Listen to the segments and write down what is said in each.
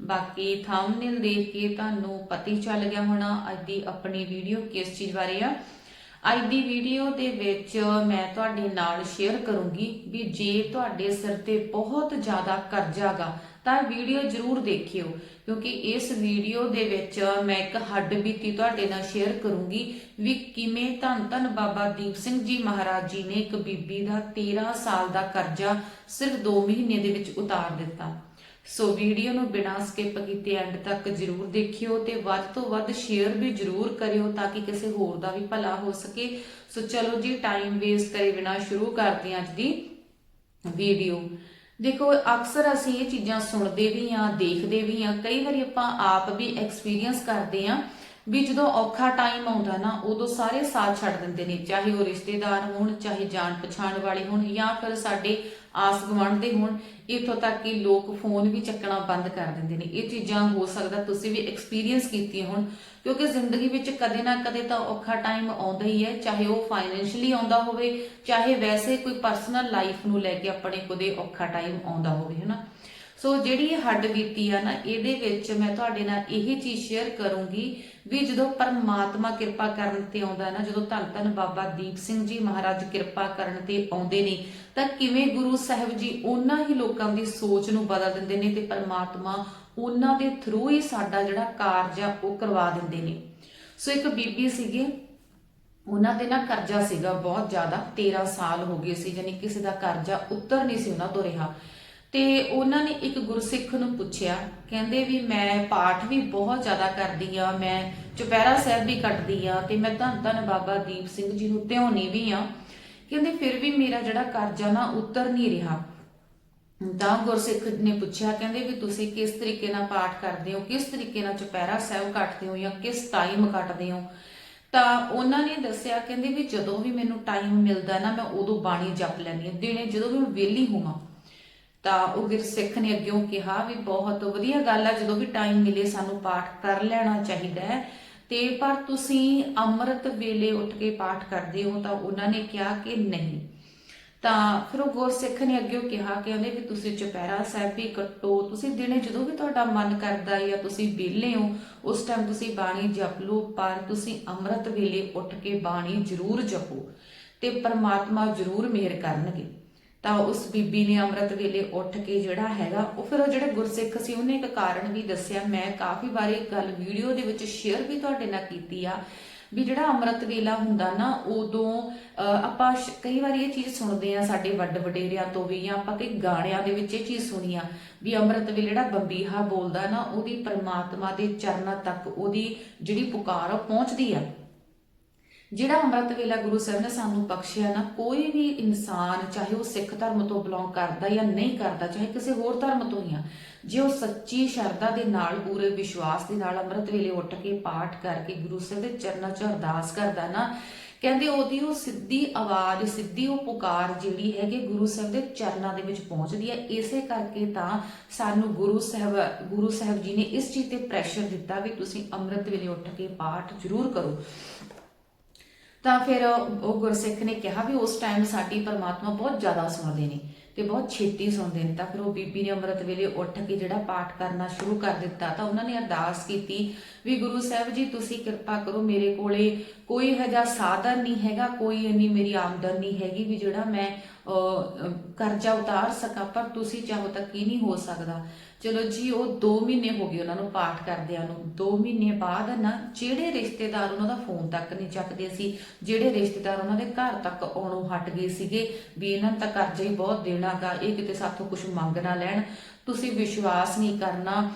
ਬਾਕੀ ਥੰਬਨੇਲ ਦੇਖ ਕੇ ਤੁਹਾਨੂੰ ਪਤਾ ਹੀ ਚੱਲ ਗਿਆ ਹੋਣਾ ਅੱਜ ਦੀ ਆਪਣੀ ਵੀਡੀਓ ਕਿਸ ਚੀਜ਼ ਬਾਰੇ ਆ। ਅੱਜ ਦੀ ਵੀਡੀਓ ਦੇ ਵਿੱਚ ਮੈਂ ਤੁਹਾਡੇ ਨਾਲ ਸ਼ੇਅਰ ਕਰੂੰਗੀ ਵੀ ਜੇ ਤੁਹਾਡੇ ਸਿਰ ਤੇ ਬਹੁਤ ਜ਼ਿਆਦਾ ਕਰਜ਼ਾਗਾ ਤਾਂ ਵੀਡੀਓ ਜ਼ਰੂਰ ਦੇਖਿਓ। ਕਿਉਂਕਿ ਇਸ ਵੀਡੀਓ ਦੇ ਵਿੱਚ ਮੈਂ ਇੱਕ ਹੱਡ ਬੀਤੀ ਤੁਹਾਡੇ ਨਾਲ ਸ਼ੇਅਰ ਕਰੂੰਗੀ ਵੀ ਕਿਵੇਂ ਧੰਨ ਧੰਨ ਬਾਬਾ ਦੀਪ ਸਿੰਘ ਜੀ ਮਹਾਰਾਜ ਜੀ ਨੇ ਇੱਕ ਬੀਬੀ ਦਾ 13 ਸਾਲ ਦਾ ਕਰਜ਼ਾ ਸਿਰਫ 2 ਮਹੀਨੇ ਦੇ ਵਿੱਚ ਉਤਾਰ ਦਿੱਤਾ। ਸੋ ਵੀਡੀਓ ਨੂੰ ਬਿਨਾਂ ਸਕਿਪ ਕੀਤੇ ਐਂਡ ਤੱਕ ਜਰੂਰ ਦੇਖਿਓ ਤੇ ਵੱਧ ਤੋਂ ਵੱਧ ਸ਼ੇਅਰ ਵੀ ਜਰੂਰ ਕਰਿਓ ਤਾਂ ਕਿ ਕਿਸੇ ਹੋਰ ਦਾ ਵੀ ਭਲਾ ਹੋ ਸਕੇ। ਸੋ ਚਲੋ ਜੀ ਟਾਈਮ ਵੇਸਟ ਕਰੇ ਬਿਨਾਂ ਸ਼ੁਰੂ ਕਰਦੇ ਹਾਂ ਅੱਜ ਦੀ ਵੀਡੀਓ ਦੇਖੋ, ਅਕਸਰ ਅਸੀਂ ਇਹ ਚੀਜ਼ਾਂ ਸੁਣਦੇ ਵੀ ਹਾਂ, ਦੇਖਦੇ ਵੀ ਹਾਂ। ਕਈ ਵਾਰੀ ਆਪਾਂ ਆਪ ਵੀ ਐਕਸਪੀਰੀਅੰਸ ਕਰਦੇ ਹਾਂ ਵੀ ਜਦੋਂ ਔਖਾ ਟਾਈਮ ਆਉਂਦਾ ਨਾ, ਉਦੋਂ ਸਾਰੇ ਸਾਥ ਛੱਡ ਦਿੰਦੇ ਨੇ, ਚਾਹੇ ਉਹ ਰਿਸ਼ਤੇਦਾਰ ਹੋਣ, ਚਾਹੇ ਜਾਣ ਪਛਾਣ ਵਾਲੇ ਹੋਣ, ਜਾਂ ਫਿਰ ਸਾਡੇ ਆਸ ਗੁਆਂਢ ਦੇ ਹੋਣ, ਇੱਥੋਂ ਤੱਕ ਕਿ ਲੋਕ ਫੋਨ ਵੀ ਚੱਕਣਾ ਬੰਦ ਕਰ ਦਿੰਦੇ ਨੇ। ਇਹ ਚੀਜ਼ਾਂ ਹੋ ਸਕਦਾ ਤੁਸੀਂ ਵੀ ਐਕਸਪੀਰੀਅੰਸ ਕੀਤੀ ਹੋਣ, ਕਿਉਂਕਿ ਜ਼ਿੰਦਗੀ ਵਿੱਚ ਕਦੇ ਨਾ ਕਦੇ ਤਾਂ ਔਖਾ ਟਾਈਮ ਆਉਂਦਾ ਹੀ ਹੈ, ਚਾਹੇ ਉਹ ਫਾਈਨੈਂਸ਼ੀਅਲੀ ਆਉਂਦਾ ਹੋਵੇ, ਚਾਹੇ ਵੈਸੇ ਕੋਈ ਪਰਸਨਲ ਲਾਈਫ ਨੂੰ ਲੈ ਕੇ ਆਪਣੇ ਕੋਲੇ ਔਖਾ ਟਾਈਮ ਆਉਂਦਾ ਹੋਵੇ, ਹਨਾ? ਸੋ ਜਿਹੜੀ ਇਹ ਹੱਡ ਬੀਤੀ ਆ ਨਾ, ਇਹਦੇ ਵਿੱਚ ਮੈਂ ਤੁਹਾਡੇ ਨਾਲ ਇਹ ਚੀਜ਼ ਸ਼ੇਅਰ ਕਰੂੰਗੀ ਵੀ ਜਦੋਂ ਪਰਮਾਤਮਾ ਕਿਰਪਾ ਕਰਨ ਤੇ ਆਉਂਦਾ ਨਾ, ਜਦੋਂ ਧੰਨ ਧੰਨ ਬਾਬਾ ਦੀਪ ਸਿੰਘ ਜੀ ਮਹਾਰਾਜ ਕਿਰਪਾ ਕਰਨ ਤੇ ਆਉਂਦੇ ਨੇ, ਤਾਂ ਕਿਵੇਂ ਗੁਰੂ ਸਾਹਿਬ ਜੀ ਉਹਨਾਂ ਹੀ ਲੋਕਾਂ ਦੀ ਸੋਚ ਨੂੰ ਬਦਲ ਦਿੰਦੇ ਨੇ ਤੇ ਪਰਮਾਤਮਾ ਉਹਨਾਂ ਦੇ ਥਰੂ ਹੀ ਸਾਡਾ ਜਿਹੜਾ ਕਾਰਜ ਆ, ਉਹ ਕਰਵਾ ਦਿੰਦੇ ਨੇ। ਸੋ ਇੱਕ ਬੀਬੀ ਸੀਗੇ, ਉਹਨਾਂ ਦੇ ਨਾ ਕਰਜ਼ਾ ਸੀਗਾ ਬਹੁਤ ਜ਼ਿਆਦਾ 13 ਸਾਲ ਹੋ ਗਏ ਸੀ ਯਾਨੀ ਕਿਸੇ ਦਾ ਕਰਜ਼ਾ ਉੱਤਰ ਨਹੀਂ ਸੀ ਉਹਨਾਂ ਤੋਂ ਰਿਹਾ। ਤੇ ਉਹਨਾਂ ਨੇ ਇੱਕ ਗੁਰਸਿੱਖ ਨੂੰ ਪੁੱਛਿਆ, ਕਹਿੰਦੇ ਵੀ ਮੈਂ ਪਾਠ ਵੀ ਬਹੁਤ ਜ਼ਿਆਦਾ ਕਰਦੀ ਆ ਮੈਂ ਚੁਪਹਿਰਾ ਸਾਹਿਬ ਵੀ ਕੱਟਦੀ ਆ ਤੇ ਮੈਂ ਧੰਨ ਧੰਨ ਬਾਬਾ ਦੀਪ ਸਿੰਘ ਜੀ ਨੂੰ ਧਿਆਉਣੀ ਵੀ ਆ ਕਹਿੰਦੇ ਫਿਰ ਵੀ ਮੇਰਾ ਜਿਹੜਾ ਕਰਜ਼ਾ ਨਾ, ਉਤਰ ਨਹੀਂ ਰਿਹਾ। ਤਾਂ ਗੁਰਸਿੱਖ ਨੇ ਪੁੱਛਿਆ, ਕਹਿੰਦੇ ਵੀ ਤੁਸੀਂ ਕਿਸ ਤਰੀਕੇ ਨਾਲ ਪਾਠ ਕਰਦੇ ਹੋ? ਕਿਸ ਤਰੀਕੇ ਨਾਲ ਚੁਪਹਿਰਾ ਸਾਹਿਬ ਕੱਟਦੇ ਹੋ ਜਾਂ ਕਿਸ ਟਾਈਮ ਕੱਟਦੇ ਹੋ? ਤਾਂ ਉਹਨਾਂ ਨੇ ਦੱਸਿਆ, ਕਹਿੰਦੇ ਵੀ ਜਦੋਂ ਵੀ ਮੈਨੂੰ ਟਾਈਮ ਮਿਲਦਾ ਨਾ, ਮੈਂ ਉਦੋਂ ਬਾਣੀ ਜਪ ਲੈਂਦੀ ਹਾਂ। ਦਿਨੇ ਜਦੋਂ ਵੀ ਵਿਹਲੀ ਹੋਵਾਂ ਤਾਂ ਉਹ ਗੁਰਸਿੱਖ ਨੇ ਅੱਗਿਓਂ ਕਿਹਾ ਵੀ ਬਹੁਤ ਵਧੀਆ ਗੱਲ ਆ, ਜਦੋਂ ਵੀ ਟਾਈਮ ਮਿਲੇ ਸਾਨੂੰ ਪਾਠ ਕਰ ਲੈਣਾ ਚਾਹੀਦਾ ਹੈ। ਤੇ ਪਰ ਤੁਸੀਂ ਅੰਮ੍ਰਿਤ ਵੇਲੇ ਉੱਠ ਕੇ ਪਾਠ ਕਰਦੇ ਹੋ ਤਾਂ ਉਹਨਾਂ ਨੇ ਕਿਹਾ ਕਿ ਨਹੀਂ। ਤਾਂ ਫਿਰ ਉਹ ਗੁਰਸਿੱਖ ਨੇ ਅੱਗੇ ਕਿਹਾ ਕਿ ਉਹਨੇ ਵੀ ਤੁਸੀਂ ਚੁਪਹਿਰਾ ਸਾਹਿਬ ਵੀ ਕੱਟੋ, ਤੁਸੀਂ ਦਿਨੇ ਜਦੋਂ ਵੀ ਤੁਹਾਡਾ ਮਨ ਕਰਦਾ ਜਾਂ ਤੁਸੀਂ ਵਿਹਲੇ ਹੋ, ਉਸ ਟਾਈਮ ਤੁਸੀਂ ਬਾਣੀ ਜਪ ਲਓ, ਪਰ ਤੁਸੀਂ ਅੰਮ੍ਰਿਤ ਵੇਲੇ ਉੱਠ ਕੇ ਬਾਣੀ ਜ਼ਰੂਰ ਜਪੋ ਤੇ ਪਰਮਾਤਮਾ ਜ਼ਰੂਰ ਮਿਹਰ ਕਰਨਗੇ। ਤਾਂ ਉਸ ਬੀਬੀ ਨੇ ਅੰਮ੍ਰਿਤ ਵੇਲੇ ਉੱਠ ਕੇ ਜਿਹੜਾ ਹੈਗਾ ਉਹ ਫਿਰ ਉਹ ਜਿਹੜੇ ਗੁਰਸਿੱਖ ਸੀ ਉਹਨੇ ਇੱਕ ਕਾਰਨ ਵੀ ਦੱਸਿਆ। ਮੈਂ ਕਾਫੀ ਵਾਰੀ ਗੱਲ ਵੀਡੀਓ ਦੇ ਵਿੱਚ ਸ਼ੇਅਰ ਵੀ ਤੁਹਾਡੇ ਨਾਲ ਕੀਤੀ ਆ ਵੀ ਜਿਹੜਾ ਅੰਮ੍ਰਿਤ ਵੇਲਾ ਹੁੰਦਾ ਨਾ ਉਦੋਂ ਅਹ, ਆਪਾਂ ਕਈ ਵਾਰੀ ਇਹ ਚੀਜ਼ ਸੁਣਦੇ ਆ ਸਾਡੇ ਵੱਡ ਵਡੇਰਿਆਂ ਤੋਂ ਵੀ ਜਾਂ ਆਪਾਂ ਕਈ ਗਾਣਿਆਂ ਦੇ ਵਿੱਚ ਇਹ ਚੀਜ਼ ਸੁਣੀ ਆ ਵੀ ਅੰਮ੍ਰਿਤ ਵੇਲੇ ਜਿਹੜਾ ਬੰਬੀਹਾ ਬੋਲਦਾ ਨਾ ਉਹਦੀ ਪਰਮਾਤਮਾ ਦੇ ਚਰਨਾਂ ਤੱਕ ਉਹਦੀ ਜਿਹੜੀ ਪੁਕਾਰ ਉਹ ਪਹੁੰਚਦੀ ਆ। ਜਿਹੜਾ ਅੰਮ੍ਰਿਤ ਵੇਲਾ ਗੁਰੂ ਸਾਹਿਬ ਨੇ ਸਾਨੂੰ ਬਖਸ਼ਿਆ ਨਾ, ਕੋਈ ਵੀ ਇਨਸਾਨ, ਚਾਹੇ ਉਹ ਸਿੱਖ ਧਰਮ ਤੋਂ ਬਿਲੋਂਗ ਕਰਦਾ ਜਾਂ ਨਹੀਂ ਕਰਦਾ, ਚਾਹੇ ਕਿਸੇ ਹੋਰ ਧਰਮ ਤੋਂ ਹੀ ਆ, ਜੇ ਉਹ ਸੱਚੀ ਸ਼ਰਧਾ ਦੇ ਨਾਲ, ਪੂਰੇ ਵਿਸ਼ਵਾਸ ਦੇ ਨਾਲ ਅੰਮ੍ਰਿਤ ਵੇਲੇ ਉੱਠ ਕੇ ਪਾਠ ਕਰਕੇ ਗੁਰੂ ਸਾਹਿਬ ਦੇ ਚਰਨਾਂ 'ਚ ਅਰਦਾਸ ਕਰਦਾ ਨਾ, ਕਹਿੰਦੇ ਉਹਦੀ ਉਹ ਸਿੱਧੀ ਆਵਾਜ਼, ਸਿੱਧੀ ਉਹ ਪੁਕਾਰ ਜਿਹੜੀ ਹੈਗੀ ਗੁਰੂ ਸਾਹਿਬ ਦੇ ਚਰਨਾਂ ਦੇ ਵਿੱਚ ਪਹੁੰਚਦੀ ਹੈ, ਇਸੇ ਕਰਕੇ ਤਾਂ ਸਾਨੂੰ ਗੁਰੂ ਸਾਹਿਬ ਗੁਰੂ ਸਾਹਿਬ ਜੀ ਨੇ ਇਸ ਚੀਜ਼ ਤੇ ਪ੍ਰੈਸ਼ਰ ਦਿੱਤਾ ਵੀ ਤੁਸੀਂ ਅੰਮ੍ਰਿਤ ਵੇਲੇ ਉੱਠ ਕੇ ਪਾਠ ਜ਼ਰੂਰ ਕਰੋ। ਤਾਂ ਫਿਰ ਉਹ ਗੁਰਸਿੱਖ ਨੇ ਕਿਹਾ ਵੀ ਉਸ ਟਾਈਮ ਸਾਡੀ ਪਰਮਾਤਮਾ ਬਹੁਤ ਜ਼ਿਆਦਾ ਸੁਣਦੇ ਨੇ ਤੇ ਬਹੁਤ ਛੇਤੀ ਸੁਣਦੇ ਨੇ। ਤਾਂ ਫਿਰ ਉਹ ਬੀਬੀ ਨੇ ਅੰਮ੍ਰਿਤ ਵੇਲੇ ਉੱਠ ਕੇ ਜਿਹੜਾ ਪਾਠ ਕਰਨਾ ਸ਼ੁਰੂ ਕਰ ਦਿੱਤਾ ਤਾਂ ਉਹਨਾਂ ਨੇ ਅਰਦਾਸ ਕੀਤੀ ਵੀ ਗੁਰੂ ਸਾਹਿਬ ਜੀ, ਤੁਸੀਂ ਕਿਰਪਾ ਕਰੋ ਮੇਰੇ ਕੋਲੇ ਕੋਈ ਹਜਾ ਸਾਧਨ ਨਹੀਂ ਹੈਗਾ, ਕੋਈ ਇੰਨੀ ਮੇਰੀ ਆਮਦਨ ਨਹੀਂ ਹੈਗੀ ਵੀ ਜਿਹੜਾ ਮੈਂ ਕਰਜ਼ਾ ਉਤਾਰ ਸਕਾਂ, ਪਰ ਤੁਸੀਂ ਚਾਹੋ ਤੱਕ ਕੀ ਨਹੀਂ ਹੋ ਸਕਦਾ। ਚਲੋ ਜੀ, ਉਹ 2 ਮਹੀਨੇ ਹੋ ਗਏ ਉਹਨਾਂ ਨੂੰ ਪਾਠ ਕਰਦਿਆਂ ਨੂੰ। 2 ਮਹੀਨੇ ਬਾਅਦ ਨਾ ਜਿਹੜੇ ਰਿਸ਼ਤੇਦਾਰ ਉਹਨਾਂ ਦਾ ਫੋਨ ਤੱਕ ਨਹੀਂ ਚੱਕਦੇ ਸੀ, ਜਿਹੜੇ ਰਿਸ਼ਤੇਦਾਰ ਉਹਨਾਂ ਦੇ ਘਰ ਤੱਕ ਆਉਣੋਂ ਹਟ ਗਏ ਸੀਗੇ ਵੀ ਇਹਨਾਂ ਨੂੰ ਤਾਂ ਕਰਜ਼ਾ ਹੀ ਬਹੁਤ ਦੇਣਾਗਾ ਇਹ ਕਿਤੇ ਸਾਥੋਂ ਕੁਝ ਮੰਗ ਨਾ ਲੈਣ। ਤੁਸੀਂ ਵਿਸ਼ਵਾਸ ਨਹੀਂ ਕਰਨਾ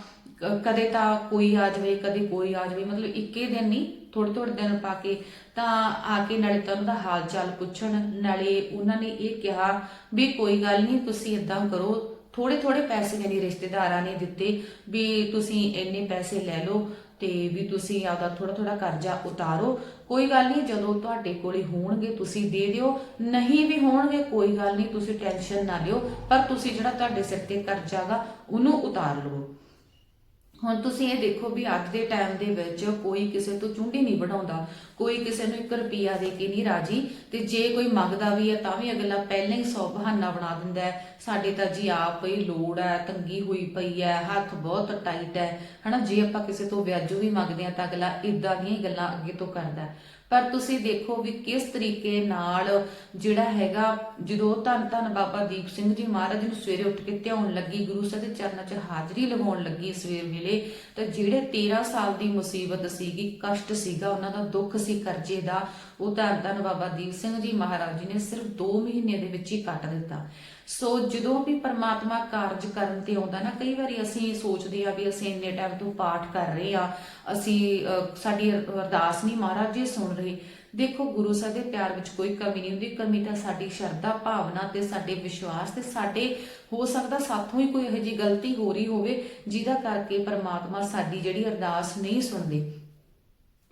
ਕਦੇ ਤਾਂ ਕੋਈ ਆ ਜਾਵੇ, ਕਦੇ ਕੋਈ ਆ ਜਾਵੇ, ਮਤਲਬ ਇੱਕੇ ਦਿਨ ਨਹੀਂ ਥੋੜੇ ਥੋੜੇ ਦਿਨ ਪਾ ਕੇ ਤਾਂ ਆ ਕੇ ਨਾਲੇ ਤਾਂ ਉਹਦਾ ਹਾਲ ਚਾਲ ਪੁੱਛਣ, ਨਾਲੇ ਉਹਨਾਂ ਨੇ ਇਹ ਕਿਹਾ ਵੀ ਕੋਈ ਗੱਲ ਨਹੀਂ, ਤੁਸੀਂ ਇਦਾਂ ਕਰੋ। ਥੋੜੇ ਥੋੜੇ ਪੈਸੇ ਯਾਨੀ ਰਿਸ਼ਤੇਦਾਰਾਂ ਨੇ ਦਿੱਤੇ ਵੀ ਤੁਸੀਂ ਇੰਨੇ ਪੈਸੇ ਲੈ ਲਓ ਤੇ ਵੀ ਤੁਸੀਂ ਆਪਦਾ ਥੋੜਾ ਥੋੜਾ ਕਰਜ਼ਾ ਉਤਾਰੋ। ਕੋਈ ਗੱਲ ਨਹੀਂ, ਜਦੋਂ ਤੁਹਾਡੇ ਕੋਲੇ ਹੋਣਗੇ, ਤੁਸੀਂ ਦੇ ਦਿਓ। ਨਹੀਂ ਵੀ ਹੋਣਗੇ, ਕੋਈ ਗੱਲ ਨਹੀਂ, ਤੁਸੀਂ ਟੈਨਸ਼ਨ ਨਾ ਲਿਓ। ਪਰ ਤੁਸੀਂ ਜਿਹੜਾ ਤੁਹਾਡੇ ਸਿਰ ਤੇ ਕਰਜ਼ਾ ਗਾ, ਉਹਨੂੰ ਉਤਾਰ ਲਵੋ। ਹੁਣ ਤੁਸੀਂ ਇਹ ਦੇਖੋ ਵੀ ਅੱਜ ਦੇ ਟਾਈਮ ਦੇ ਵਿੱਚ ਕੋਈ ਕਿਸੇ ਤੋਂ ਚੁੰਡੀ ਨਹੀਂ ਵਢਾਉਂਦਾ, ਕੋਈ ਕਿਸੇ ਨੂੰ 1 ਰੁਪਿਆ ਦੇ ਕੇ ਨਹੀਂ ਰਾਜੀ ਤੇ ਜੇ ਕੋਈ ਮੰਗਦਾ ਵੀ ਹੈ ਤਾਂ ਵੀ ਅਗਲਾ ਪਹਿਲਾਂ ਹੀ ਸੌ ਬਹਾਨਾ ਬਣਾ ਦਿੰਦਾ ਹੈ। ਸਾਡੇ ਤਾਂ ਜੀ ਆਪ ਹੀ ਲੋੜ ਹੈ, ਤੰਗੀ ਹੋਈ ਪਈ ਹੈ, ਹੱਥ ਬਹੁਤ ਟਾਈਟ ਹੈ। ਹਨਾ, ਜੇ ਆਪਾਂ ਕਿਸੇ ਤੋਂ ਵਿਆਜੂ ਵੀ ਮੰਗਦੇ ਆ ਤਾਂ ਅਗਲਾ ਇਦਾਂ ਦੀਆਂ ਹੀ ਗੱਲਾਂ ਅੱਗੇ ਤੋਂ ਕਰਦਾ ਪਰ ਤੁਸੀਂ ਦੇਖੋ ਵੀ ਕਿਸ ਤਰੀਕੇ ਨਾਲ ਜਿਹੜਾ ਹੈਗਾ, ਜਦੋਂ ਧੰਨ ਧੰਨ ਬਾਬਾ ਦੀਪ ਸਿੰਘ ਜੀ ਮਹਾਰਾਜ ਨੂੰ ਸਵੇਰੇ ਉੱਠ ਕੇ ਧਿਆਉਣ ਲੱਗੀ, ਗੁਰੂ ਸਾਹਿਬ ਦੇ ਚਰਨਾਂ 'ਚ ਹਾਜ਼ਰੀ ਲਗਾਉਣ ਲੱਗੀ ਸਵੇਰ ਵੇਲੇ, ਤਾਂ ਜਿਹੜੇ 13 ਸਾਲ ਦੀ ਮੁਸੀਬਤ ਸੀਗੀ, ਕਸ਼ਟ ਸੀਗਾ, ਉਹਨਾਂ ਦਾ ਦੁੱਖ ਸੀ ਕਰਜ਼ੇ ਦਾ, ਉਹ ਧੰਨ ਧੰਨ ਬਾਬਾ ਦੀਪ ਸਿੰਘ ਜੀ ਮਹਾਰਾਜ ਜੀ ਨੇ ਸਿਰਫ 2 ਮਹੀਨੇ ਦੇ ਵਿੱਚ ਹੀ ਕੱਟ ਦਿੱਤਾ। ਸੋ ਜਦੋਂ ਵੀ ਪਰਮਾਤਮਾ ਕਾਰਜ ਕਰਨ ਤੇ ਆਉਂਦਾ ਨਾ, ਕਈ ਵਾਰੀ ਅਸੀਂ ਸੋਚਦੇ ਆ ਵੀ ਅਸੀਂ ਇੰਨੇ ਟਾਈਮ ਤੋਂ ਪਾਠ ਕਰ ਰਹੇ ਆ, ਅਸੀਂ ਸਾਡੀ ਅਰਦਾਸ ਨਹੀਂ ਮਹਾਰਾਜ ਜੀ ਸੁਣ ਰਹੇ। ਦੇਖੋ, ਗੁਰੂ ਸਾਹਿਬ ਦੇ ਪਿਆਰ ਵਿੱਚ ਕੋਈ ਕਮੀ ਨਹੀਂ ਹੁੰਦੀ, ਕਮੀ ਤਾਂ ਸਾਡੀ ਸ਼ਰਧਾ, ਭਾਵਨਾ ਤੇ ਸਾਡੇ ਵਿਸ਼ਵਾਸ ਤੇ ਸਾਡੇ, ਹੋ ਸਕਦਾ ਸਾਥੋਂ ਹੀ ਕੋਈ ਇਹੋ ਜਿਹੀ ਗਲਤੀ ਹੋ ਰਹੀ ਹੋਵੇ, ਜਿਹਦਾ ਕਰਕੇ ਪਰਮਾਤਮਾ ਸਾਡੀ ਜਿਹੜੀ ਅਰਦਾਸ ਨਹੀਂ ਸੁਣਦੇ।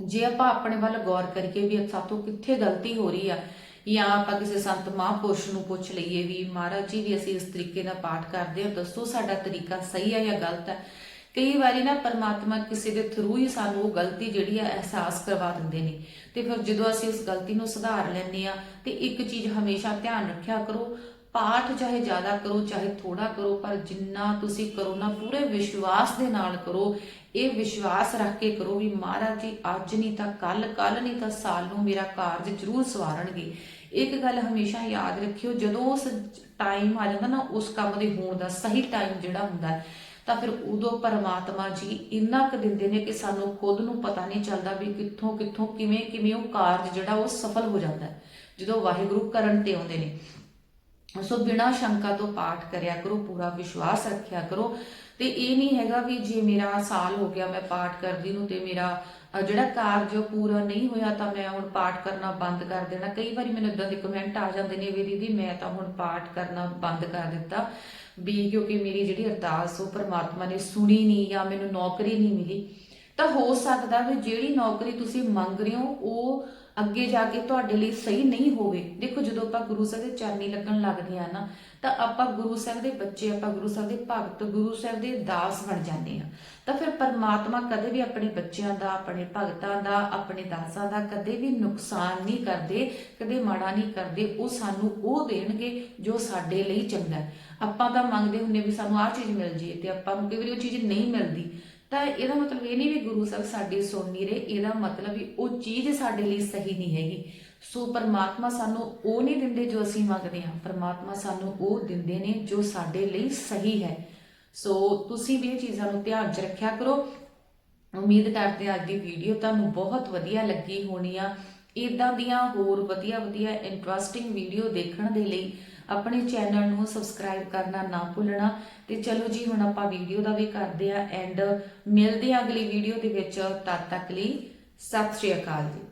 ਜੇ ਆਪਾਂ ਆਪਣੇ ਵੱਲ ਗੌਰ ਕਰੀਏ ਵੀ ਸਾਥੋਂ ਕਿੱਥੇ ਗਲਤੀ ਹੋ ਰਹੀ ਆ ਜਾਂ ਆਪਾਂ ਕਿਸੇ ਸੰਤ ਮਹਾਂਪੁਰਸ਼ ਨੂੰ ਪੁੱਛ ਲਈਏ ਵੀ ਮਹਾਰਾਜ ਜੀ ਵੀ ਅਸੀਂ ਇਸ ਤਰੀਕੇ ਨਾਲ ਪਾਠ ਕਰਦੇ ਹਾਂ, ਦੱਸੋ ਸਾਡਾ ਤਰੀਕਾ ਸਹੀ ਹੈ ਜਾਂ ਗਲਤ ਹੈ? ਕਈ ਵਾਰੀ ਨਾ ਪਰਮਾਤਮਾ ਕਿਸੇ ਦੇ ਥਰੂ ਹੀ ਸਾਨੂੰ ਉਹ ਗਲਤੀ ਜਿਹੜੀ ਆ, ਅਹਿਸਾਸ ਕਰਵਾ ਦਿੰਦੇ ਨੇ। ਤੇ ਫਿਰ ਜਦੋਂ ਅਸੀਂ ਉਸ ਗਲਤੀ ਨੂੰ ਸੁਧਾਰ ਲੈਂਦੇ ਆ ਤੇ ਇੱਕ ਚੀਜ਼ ਹਮੇਸ਼ਾ ਧਿਆਨ ਰੱਖਿਆ ਕਰੋ, ਪਾਠ ਚਾਹੇ ਜ਼ਿਆਦਾ ਕਰੋ, ਚਾਹੇ ਥੋੜਾ ਕਰੋ, ਪਰ ਜਿੰਨਾ ਤੁਸੀਂ ਕਰੋ ਨਾ, ਪੂਰੇ ਵਿਸ਼ਵਾਸ ਦੇ ਨਾਲ ਕਰੋ। ਇਹ ਵਿਸ਼ਵਾਸ ਰੱਖ ਕੇ ਕਰੋ ਵੀ ਮਹਾਰਾਜ ਜੀ, ਅੱਜ ਨਹੀਂ ਤਾਂ ਕੱਲ ਕੱਲ ਨਹੀਂ ਤਾਂ ਸਾਲ ਨੂੰ ਮੇਰਾ ਕਾਰਜ ਜ਼ਰੂਰ ਸਵਾਰਨਗੇ। ਇੱਕ ਗੱਲ ਹਮੇਸ਼ਾ ਯਾਦ ਰੱਖਿਓ, ਜਦੋਂ ਉਸ ਟਾਈਮ ਆ ਜਾਂਦਾ ਨਾ, ਉਸ ਕੰਮ ਦੇ ਹੋਣ ਦਾ ਸਹੀ ਟਾਈਮ ਜਿਹੜਾ ਹੁੰਦਾ, ਤਾਂ ਫਿਰ ਉਦੋਂ ਪਰਮਾਤਮਾ ਜੀ ਇੰਨਾ ਕੁ ਦਿੰਦੇ ਨੇ ਕਿ ਸਾਨੂੰ ਖੁਦ ਨੂੰ ਪਤਾ ਨਹੀਂ ਚੱਲਦਾ ਵੀ ਕਿੱਥੋਂ ਕਿੱਥੋਂ ਕਿਵੇਂ ਕਿਵੇਂ ਉਹ ਕਾਰਜ ਜਿਹੜਾ ਉਹ ਸਫਲ ਹੋ ਜਾਂਦਾ ਜਦੋਂ ਵਾਹਿਗੁਰੂ ਕਰਨ ਤੇ ਆਉਂਦੇ ਨੇ। ਸੋ ਬਿਨਾਂ ਸ਼ੰਕਾ ਤੋਂ ਪਾਠ ਕਰਿਆ ਕਰੋ, ਪੂਰਾ ਵਿਸ਼ਵਾਸ ਰੱਖਿਆ ਕਰੋ। ਤੇ ਇਹ ਨਹੀਂ ਹੈਗਾ ਵੀ ਜੇ ਮੇਰਾ ਸਾਲ ਹੋ ਗਿਆ ਮੈਂ ਪਾਠ ਕਰਦੀ ਨੂੰ ਤੇ ਮੇਰਾ ਜਿਹੜਾ ਕਾਰਜ ਉਹ ਪੂਰਾ ਨਹੀਂ ਹੋਇਆ ਤਾਂ ਮੈਂ ਹੁਣ ਪਾਠ ਕਰਨਾ ਬੰਦ ਕਰ ਦੇਣਾ। ਕਈ ਵਾਰੀ ਮੈਨੂੰ ਇਦਾਂ ਦੇ ਕਮੈਂਟ ਆ ਜਾਂਦੇ ਨੇ ਵੀ ਦੀਦੀ ਮੈਂ ਤਾਂ ਹੁਣ ਪਾਠ ਕਰਨਾ ਬੰਦ ਕਰ ਦਿੱਤਾ। ਵੀ ਕਿਉਂਕਿ ਮੇਰੀ ਜਿਹੜੀ ਅਰਦਾਸ ਉਹ ਪ੍ਰਮਾਤਮਾ ਨੇ ਸੁਣੀ ਨਹੀਂ ਜਾਂ ਮੈਨੂੰ ਨੌਕਰੀ ਨਹੀਂ ਮਿਲੀ। ਤਾਂ ਹੋ ਸਕਦਾ ਵੀ ਜਿਹੜੀ ਨੌਕਰੀ ਤੁਸੀਂ ਮੰਗ ਰਹੇ ਹੋ, ਉਹ ਅੱਗੇ ਜਾ ਕੇ ਤੁਹਾਡੇ ਲਈ ਸਹੀ ਨਹੀਂ ਹੋਵੇ। ਦੇਖੋ, ਜਦੋਂ ਆਪਾਂ ਗੁਰੂ ਸਾਹਿਬ ਦੇ ਚਰਨੀ ਲੱਗਣ ਲੱਗਦੇ ਆ ਨਾ, ਤਾਂ ਆਪਾਂ ਗੁਰੂ ਸਾਹਿਬ ਦੇ ਬੱਚੇ, ਆਪਾਂ ਗੁਰੂ ਸਾਹਿਬ ਦੇ ਭਗਤ, ਗੁਰੂ ਸਾਹਿਬ ਦੇ ਦਾਸ ਬਣ ਜਾਂਦੇ ਆ। ਤਾਂ ਫਿਰ ਪਰਮਾਤਮਾ ਕਦੇ ਵੀ ਆਪਣੇ ਬੱਚਿਆਂ ਦਾ, ਆਪਣੇ ਭਗਤਾਂ ਦਾ, ਆਪਣੇ ਦਾਸਾਂ ਦਾ ਕਦੇ ਵੀ ਨੁਕਸਾਨ ਨਹੀਂ ਕਰਦੇ, ਕਦੇ ਮਾੜਾ ਨਹੀਂ ਕਰਦੇ, ਉਹ ਸਾਨੂੰ ਉਹ ਦੇਣਗੇ ਜੋ ਸਾਡੇ ਲਈ ਚੰਗਾ ਆਪਾਂ ਤਾਂ ਮੰਗਦੇ ਹੁੰਨੇ ਵੀ ਸਾਨੂੰ ਆਹ ਚੀਜ਼ ਮਿਲ ਜੇ ਤੇ ਆਪਾਂ ਨੂੰ ਕਈ ਵਾਰੀ ਉਹ ਚੀਜ਼ ਨਹੀਂ ਮਿਲਦੀ। ਤਾਂ ਇਹਦਾ ਮਤਲਬ ਇਹ ਨਹੀਂ ਵੀ ਗੁਰੂ ਸਾਹਿਬ ਸਾਡੀ ਸੁਣ ਨਹੀਂ ਰਹੇ, ਇਹਦਾ ਮਤਲਬ ਵੀ ਉਹ ਚੀਜ਼ ਸਾਡੇ ਲਈ ਸਹੀ ਨਹੀਂ ਹੈਗੀ। ਸੋ ਪਰਮਾਤਮਾ ਸਾਨੂੰ ਉਹ ਨਹੀਂ ਦਿੰਦੇ ਜੋ ਅਸੀਂ ਮੰਗਦੇ ਹਾਂ। ਪਰਮਾਤਮਾ ਸਾਨੂੰ ਉਹ ਦਿੰਦੇ ਨੇ ਜੋ ਸਾਡੇ ਲਈ ਸਹੀ ਹੈ। ਸੋ ਤੁਸੀਂ ਵੀ ਇਹ ਚੀਜ਼ਾਂ ਨੂੰ ਧਿਆਨ 'ਚ ਰੱਖਿਆ ਕਰੋ। ਉਮੀਦ ਕਰਦੇ ਹਾਂ ਅੱਜ ਦੀ ਵੀਡੀਓ ਤੁਹਾਨੂੰ ਬਹੁਤ ਵਧੀਆ ਲੱਗੀ ਹੋਣੀ ਆ। ਇਦਾਂ ਦੀਆਂ ਹੋਰ ਵਧੀਆ ਵਧੀਆ ਇੰਟਰਸਟਿੰਗ ਵੀਡੀਓ ਦੇਖਣ ਦੇ ਲਈ ਆਪਣੇ ਚੈਨਲ ਨੂੰ ਸਬਸਕ੍ਰਾਈਬ ਕਰਨਾ ਨਾ ਭੁੱਲਣਾ। ਤੇ ਚਲੋ ਜੀ, ਹੁਣ ਆਪਾਂ ਵੀਡੀਓ ਦਾ ਵੀ ਕਰਦੇ ਆ ਐਂਡ ਮਿਲਦੇ ਆ ਅਗਲੀ ਵੀਡੀਓ ਦੇ ਵਿੱਚ। ਤਦ ਤੱਕ ਲਈ ਸਤਿ ਸ਼੍ਰੀ ਅਕਾਲ ਜੀ।